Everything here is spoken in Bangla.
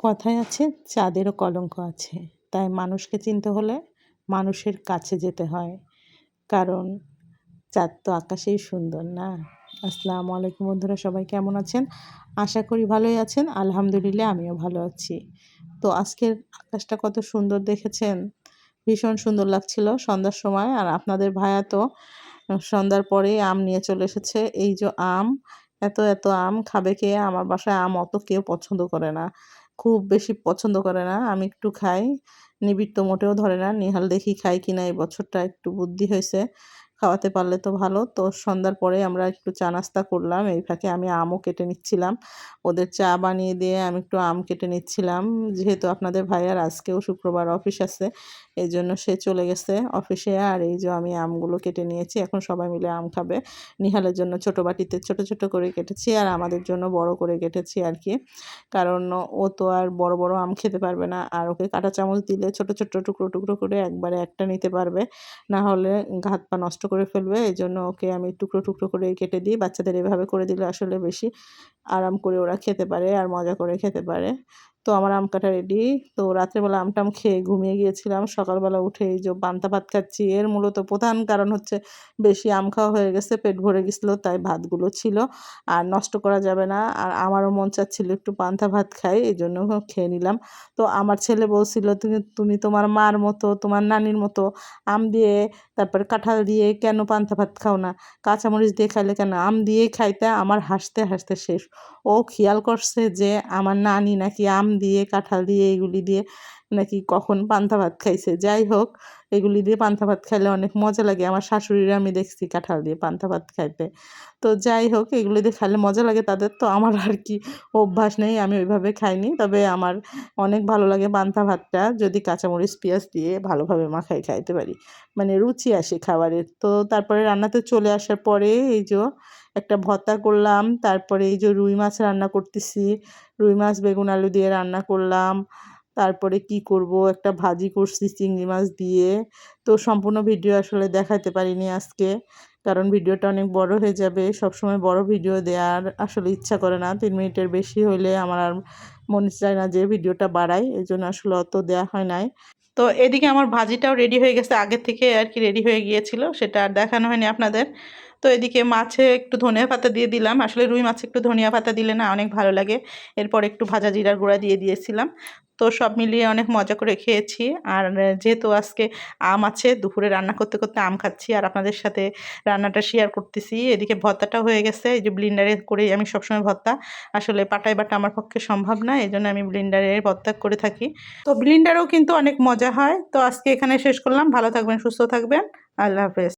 কথায় আছে, চাঁদেরও কলঙ্ক আছে। তাই মানুষকে চিনতে হলে মানুষের কাছে যেতে হয়। কারণ চাঁদ তো আকাশেই সুন্দর না? আসসালামু আলাইকুম বন্ধুরা, সবাই কেমন আছেন? আশা করি ভালোই আছেন। আলহামদুলিল্লাহ, আমিও ভালো আছি। তো আজকের আকাশটা কত সুন্দর দেখেছেন? ভীষণ সুন্দর লাগছিল সন্ধ্যার সময়। আর আপনাদের ভাইয়া তো সন্ধ্যার পরে আম নিয়ে চলে এসেছে। এই যে আম, এত এত আম, খাবে কে? আমার বাসায় আম অত কেউ পছন্দ করে না। খুব বেশি পছন্দ করে না। আমি একটু খাই। নিবিড় তো মোটেও ধরে না। নিহাল দেখি খাই কিনা এই বছরটা একটু বুদ্ধি হয়েছে। খাওয়াতে পারলে তো ভালো। তো সন্ধ্যার পরে আমরা একটু চা নাস্তা করলাম। এই ফাঁকে আমি আমও কেটে নিচ্ছিলাম। ওদের চা বানিয়ে দিয়ে আমি একটু আম কেটে নিচ্ছিলাম। যেহেতু আপনাদের ভাইয়ার আজকেও শুক্রবার অফিস আছে এই জন্য সে চলে গেছে অফিসে। আর এই যে আমি আমগুলো কেটে নিয়েছি, এখন সবাই মিলে আম খাবে। নিহালের জন্য ছোট বাটিতে ছোট ছোট করে কেটেছি আর আমাদের জন্য বড় করে কেটেছি আর কি। কারণ ও তো আর বড় বড় আম খেতে পারবে না। আর ওকে কাঁটা চামচ দিলে ছোট ছোট টুকরো টুকরো করে একবারে একটা নিতে পারবে। না হলে হাত পা নষ্ট করে ফেলবে এই জন্য ওকে আমি টুকরো টুকরো করে কেটে দিই। বাচ্চাদের এভাবে করে দিলে আসলে বেশি আরাম করে ওরা খেতে পারে আর মজা করে খেতে পারে। তো আমার আম কাটা রেডি তো রাত্রেবেলা আমটাম খেয়ে ঘুমিয়ে গিয়েছিলাম। সকালবেলা উঠে এই যে পান্তা ভাত খাচ্ছি, এর মূলত প্রধান কারণ হচ্ছে বেশি আম খাওয়া হয়ে গেছে, পেট ভরে গেছিল, তাই ভাতগুলো ছিল। আর নষ্ট করা যাবে না। আর আমারও মন চাচ্ছিলো একটু পান্তা ভাত খাই, এই জন্য খেয়ে নিলাম। তো আমার ছেলে বলছিল, তুমি তুমি তোমার মার মতো, তোমার নানির মতো আম দিয়ে, তারপর কাঁঠাল দিয়ে কেন পান্তা ভাত খাও না? কাঁচামরিচ দিয়ে খাইলে কেন? আম দিয়েই খাইতে আমার হাসতে হাসতে শেষ। ও খেয়াল করছে যে আমার নানি নাকি আম দিয়ে, কাঁঠাল দিয়ে, এগুলি দিয়ে নাকি কখন পান্তা ভাত খাইছে। যাই হোক, এগুলি দিয়ে পান্তা ভাত খাইলে অনেক মজা লাগে। আমার শাশুড়িরা আমি দেখছি কাঁঠাল দিয়ে পান্তা ভাত খাইতে। তো যাই হোক, এগুলি দিয়ে খাইলে মজা লাগে, তাদের তো আমার আর কি অভ্যাস নেই, আমি ওইভাবে খাইনি। তবে আমার অনেক ভালো লাগে পান্তা ভাতটা, যদি কাঁচামরিচ, পেঁয়াজ দিয়ে ভালোভাবে মাখাই খাইতে পারি। মানে রুচি আসে খাবারের। তো তারপরে রান্নাতে চলে আসার পরে এই যে একটা ভর্তা করলাম, তারপরে এই যে রুই মাছ রান্না করতেছি, রুই মাছ, বেগুন, আলু দিয়ে রান্না করলাম, তারপরে কি করব? একটা ভাজি করছি চিংড়ি মাছ দিয়ে। তো সম্পূর্ণ ভিডিও আসলে দেখাতে পারিনি আজকে, কারণ ভিডিওটা অনেক বড় হয়ে যাবে। সব সময় বড় ভিডিও দেওয়ার আসলে ইচ্ছা করে না, তিন মিনিটের বেশি হলে আমার আর মনে চায় না যে ভিডিওটা বাড়াই, এই জন্য আসলে অত দেওয়া হয় নাই। তো এদিকে আমার ভাজিটাও রেডি হয়ে গেছে, আগে থেকে আর কি রেডি হয়ে গিয়েছিল, সেটা আর দেখানো হয়নি আপনাদের। তো এদিকে মাছে একটু ধনিয়া পাতা দিয়ে দিলাম। আসলে রুই মাছে একটু ধনিয়া পাতা দিলে না অনেক ভালো লাগে। এরপর একটু ভাজা জিরার গুঁড়া দিয়ে দিয়েছিলাম। তো সব মিলিয়ে অনেক মজা করে খেয়েছি। আর যেহেতু আজকে আম আছে, দুপুরে রান্না করতে করতে আম খাচ্ছি আর আপনাদের সাথে রান্নাটা শেয়ার করতেছি। এদিকে ভর্তাটা হয়ে গেছে। এই যে ব্লিন্ডারে করেই আমি সবসময় ভর্তা। আসলে পাটাই বাটা আমার পক্ষে সম্ভব না এই জন্য আমি ব্লিন্ডারে ভর্তা করে থাকি। তো ব্লিন্ডারেও কিন্তু অনেক মজা হয়। তো আজকে এখানে শেষ করলাম। ভালো থাকবেন, সুস্থ থাকবেন। আল্লাহ হাফেজ।